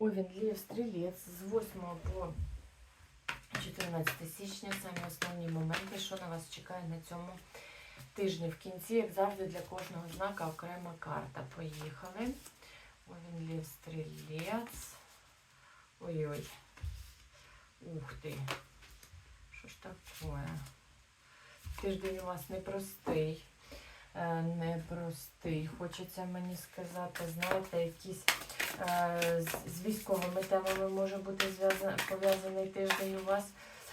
Лев Стрілець з 8 по 14 січня. Самі основні моменти, що на вас чекає на цьому тижні. В кінці, як завжди, для кожного знака окрема карта. Поїхали. Лев Стрілець. Ой-ой. Ух ти. Що ж таке? Тиждень у вас непростий. Е, Непростий. Хочеться мені сказати, знаєте, якісь з- з військовими темами може бути пов'язаний тиждень у вас.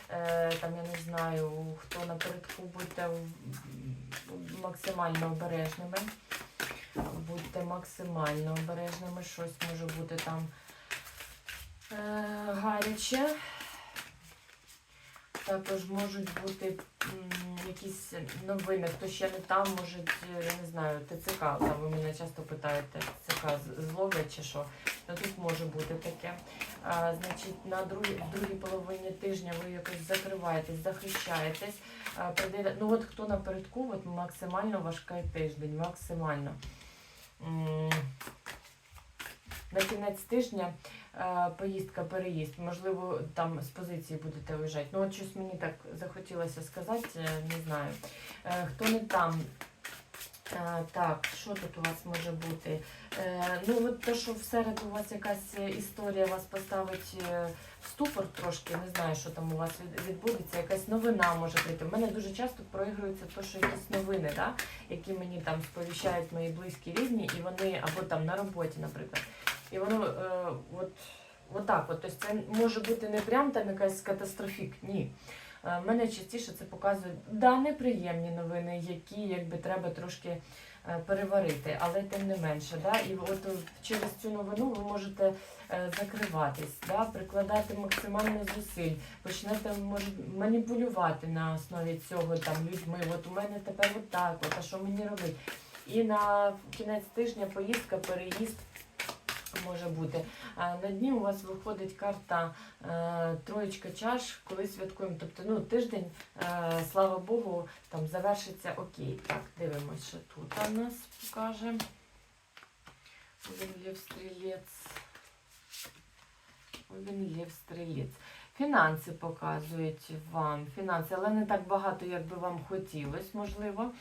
Е, Там я не знаю, хто напередку будьте максимально обережними. Будьте максимально обережними, щось може бути там е, гаряче. Також можуть бути якісь новини, хто ще не там, може, я не знаю, ТЦК, там ви мене часто питаєте, ТЦК зловлять чи що. Ну, тут може бути таке. А, значить, на другій, другій половині тижня ви якось закриваєтесь, захищаєтесь. А, прийде- ну от хто напередку, от максимально важкий тиждень, максимально. М, На кінець тижня поїздка, переїзд. Можливо, там з позиції будете виїжджати. Ну, от щось мені так захотілося сказати, е, не знаю. Е, Хто не там? Е, Так, що тут у вас може бути? Е, Ну, от те, що в середу у вас якась е, історія вас поставить е, ступор трошки, не знаю, що там у вас відбудеться, якась новина може прийти. У мене дуже часто проігрується те, що якісь новини, да? які мені там сповіщають мої близькі рідні, і вони, або там на роботі, наприклад. І воно е, от, от так, от, тобто це може бути не прям там якась катастрофік, ні. Е, мене частіше це показують да, неприємні новини, які якби треба трошки е, переварити, але тим не менше. Да? І от е, через цю новину ви можете е, закриватись, да? прикладати максимально зусиль, почнете може, маніпулювати на основі цього там людьми. От у мене тепер от так, от, а що мені робити? І на кінець тижня поїздка, переїзд. Може бути. На дні у вас виходить карта е, троєчка чаш, коли святкуємо. Тобто ну, тиждень, е, слава Богу, там завершиться окей. Так, дивимося, що тут у нас покаже. Лев стрілець. Лев стрілець. Фінанси показують вам. Фінанси, але не так багато, як би вам хотілося, можливо.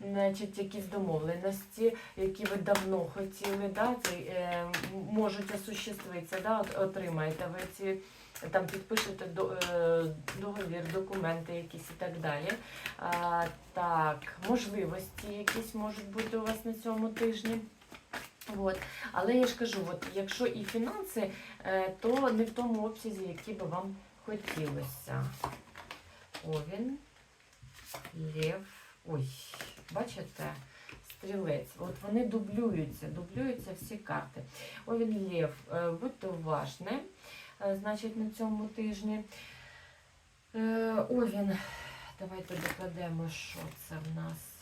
Значить, якісь домовленості, які ви давно хотіли, да, це, е, можуть осуществитися, да, отримаєте ви ці, там підпишете е, договір, документи якісь і так далі. А, так, можливості якісь можуть бути у вас на цьому тижні. От. Але я ж кажу, от, якщо і фінанси, е, то не в тому обсязі, які би вам хотілося. Овін, лев. Ой, бачите? Стрілець. От вони дублюються, дублюються всі карти. Овін Лев, е, будьте уважні, е, значить, на цьому тижні. Овін, давайте докладемо, що це в нас.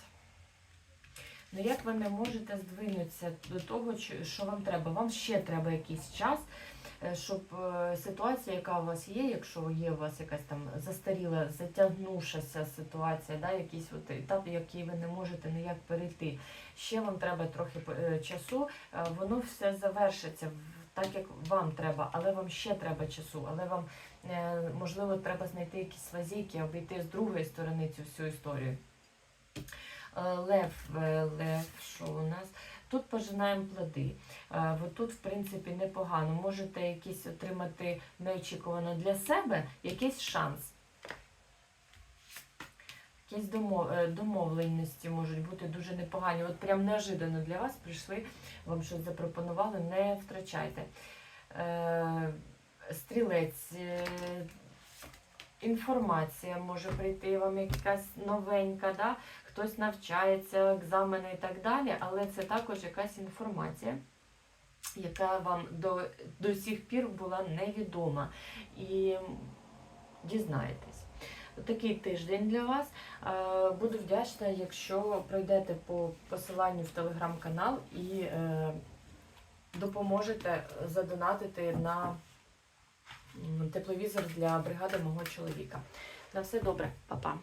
Ну, як ви не можете здвинутися до того, що вам треба? Вам ще треба якийсь час, е, щоб е, ситуація, яка у вас є, якщо є у вас якась там застаріла, затягнувшася ситуація, да, якийсь от етап, який ви не можете ніяк перейти. Ще вам треба трохи е, часу, воно все завершиться так, як вам треба, але вам ще треба часу, але вам можливо треба знайти якісь лазейки, обійти з другої сторони цю всю історію. Е, Лев, е, лев, що у нас? Тут пожинаємо плоди. Е, Тут, в принципі, непогано. Можете якийсь отримати неочікувано для себе якийсь шанс. Якісь домов- домовленості можуть бути дуже непогані. От прям неожиданно для вас прийшли, вам щось запропонували, не втрачайте. Стрілець. Інформація може прийти вам якась новенька, да? хтось навчається, екзамени і так далі, але це також якась інформація, яка вам до, до сих пір була невідома. І дізнаєтесь. Такий тиждень для вас. Е, Буду вдячна, якщо пройдете по посиланню в телеграм-канал і е, допоможете задонатити на тепловізор для бригади мого чоловіка. На все добре, Па-па.